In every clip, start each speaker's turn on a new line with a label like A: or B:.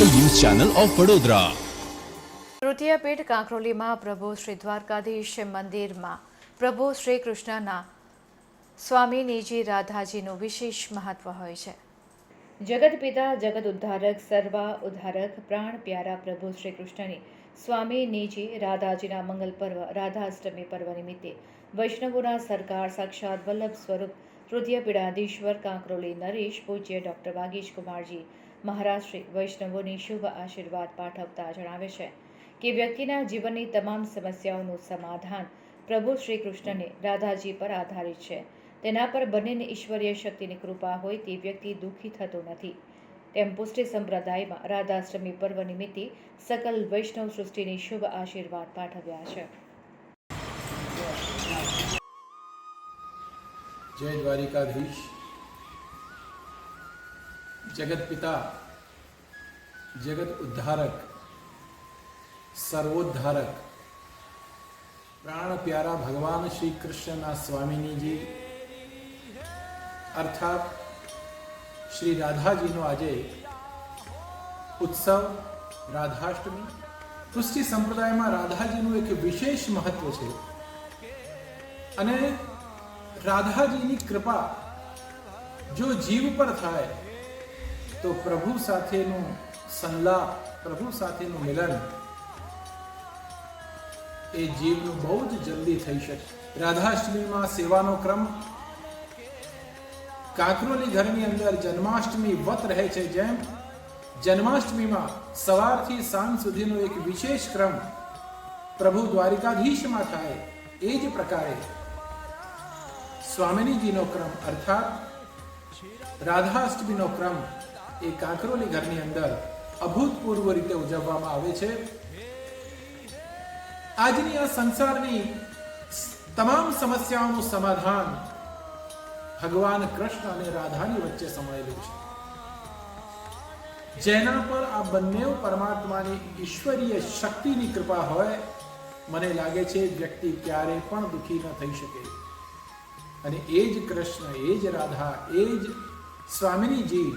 A: Channel of Vadodara.
B: તૃતીય પીઠ કાંકરોલીમાં પ્રભુ શ્રી દ્વારકાધીશ મંદિરમાં પ્રભુ શ્રી કૃષ્ણના સ્વામીનીજી રાધાજીનું વિશેષ મહત્વ હોય છે. જગત પિતા, જગત ઉદ્ધારક, સર્વા ઉદ્ધારક, પ્રાણ પ્યારા પ્રભુ શ્રી કૃષ્ણની સ્વામીનીજી રાધાજીના મંગલ પર્વ, રાધાષ્ટમી પર્વ નિમિત્તે વૈષ્ણવોના સરકાર સાક્ષાત વલ્લભ સ્વરૂપ તૃતીય પીડાધીશ્વર કાંકરોલી નરેશ પૂજ્ય ડૉક્ટર વાગીશ કુમારજી મહારાજ વૈષ્ણવોની શુભ આશીર્વાદ પાઠવતા જણાવે છે કે વ્યક્તિના જીવનની તમામ સમસ્યાઓનું સમાધાન પ્રભુ શ્રી કૃષ્ણને રાધાજી પર આધારિત છે. તેના પર બંનેની ઈશ્વરીય શક્તિની કૃપા હોય તે વ્યક્તિ દુઃખી થતો નથી. તેમ પુષ્ટિ સંપ્રદાયમાં રાધાષ્ટમી પર્વ નિમિત્તે સકલ વૈષ્ણવ સૃષ્ટિની શુભ આશીર્વાદ પાઠવ્યા છે.
C: જય દ્વારિકાધીશ. જગત પિતા, જગત ઉદ્ધારક, સર્વોદ્ધારક, પ્રાણ પ્યારા ભગવાન શ્રી કૃષ્ણના સ્વામીનીજી, અર્થાત શ્રી રાધાજીનો આજે ઉત્સવ રાધાષ્ટમી. પુષ્ટિ સંપ્રદાયમાં રાધાજીનું એક વિશેષ મહત્વ છે. અને રાધાજીની કૃપા જો જીવ પર થાય તો પ્રભુ સાથેનું સંલાપ, પ્રભુ સાથેનું મિલન એ જીવનું બહુ જ જલ્દી થઈ શકે. રાધાષ્ટમીમાં સેવાનો ક્રમ. કાંકરોલી ઘરની અંદર જન્માષ્ટમી વત રહે છે જેમ જન્માષ્ટમીમાં સવારથી સાંજ સુધીનો એક વિશેષ ક્રમ પ્રભુ દ્વારિકાધીશમાં થાય એ જ પ્રકારે સ્વામિનીજીનો ક્રમ અર્થાત રાધાષ્ટમીનો ક્રમ એ કાંકરોલી ઘરની અંદર અભૂતપૂર્વ રીતે ઉજવવામાં આવે છે. આજની આ સંસારની તમામ સમસ્યાઓનું સમાધાન ભગવાન કૃષ્ણ અને રાધાની વચ્ચે સમાયેલું છે. જેના પર આ બંને પરમાત્માની ઈશ્વરીય શક્તિની કૃપા હોય, મને લાગે છે વ્યક્તિ ક્યારે પણ દુઃખી ન થઈ શકે. અને એ જ કૃષ્ણ, એ જ રાધા, એ જ સ્વામિનીજી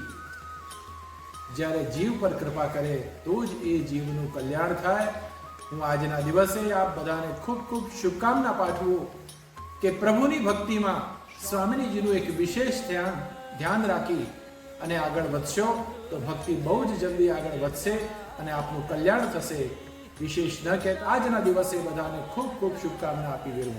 C: જ્યારે જીવ પર કૃપા કરે, તો જ એ જીવનું કલ્યાણ થાય. હું આજના દિવસે આપ બધાને ખૂબ ખૂબ શુભકામના પાઠવું કે પ્રભુની ભક્તિમાં સ્વામિનીજીનું એક વિશેષ ધ્યાન ધ્યાન રાખી અને આગળ વધશો, તો ભક્તિ બહુ જ જલ્દી આગળ વધશે અને આપનું કલ્યાણ થશે. વિશેષ ન કે આજના દિવસે બધાને ખૂબ ખૂબ શુભકામના આપી વેરું